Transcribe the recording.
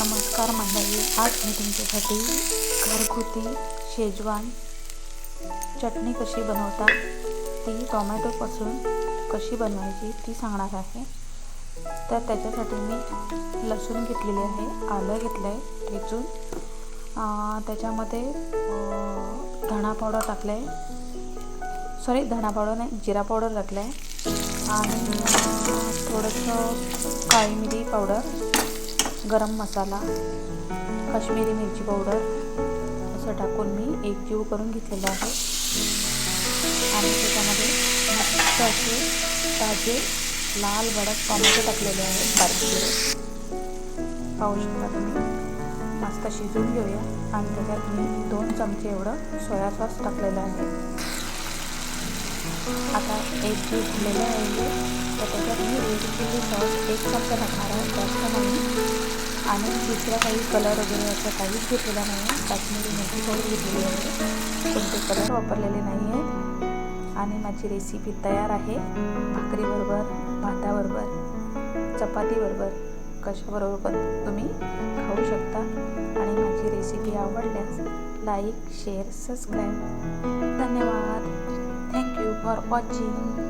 नमस्कार मंडळी आज मी तुमच्यासाठी घरगुती शेजवान चटणी कशी बनवतात ती टोमॅटोपासून कशी बनवायची ती सांगणार आहे. तर त्याच्यासाठी मी लसूण घेतलेली आहे आलं घेतलं आहे ठेचून त्याच्यामध्ये धणा पावडर टाकलं आहे सॉरी धणा पावडर नाही जिरा पावडर टाकलं आहे आणि थोडंसं काळी मिरी पावडर. गरम मसाला काश्मीरी मिरची पावडर असं टाकून मी एकजीव करून घेतलेलं आहे. आणि त्याच्यामध्ये मस्त असे ताजे लाल भडक टॉमॅटो टाकलेले आहेत बारीक पाहू शकता तुम्ही. मस्त शिजवून घेऊया. आणि त्याच्यात मी दोन चमचे एवढं सोया सॉस टाकलेलं आहे. आता एक जीव झालेलं आहे. तर त्याच्यात मी एक चिली सॉस एक चमचा टाकणार आहे जास्त आणि दुसरा काही कलर वगैरे असं काहीच घेतलेला नाही आहे. काश्मीरी मिरची पावडर घेतलेली आहे. कोणते कलर वापरलेले नाही आहेत आणि माझी रेसिपी तयार आहे. भाकरीबरोबर भाताबरोबर चपातीबरोबर कशाबरोबर पण तुम्ही खाऊ शकता. आणि माझी रेसिपी आवडल्यास लाईक शेअर सबस्क्राईब धन्यवाद. Thank you for watching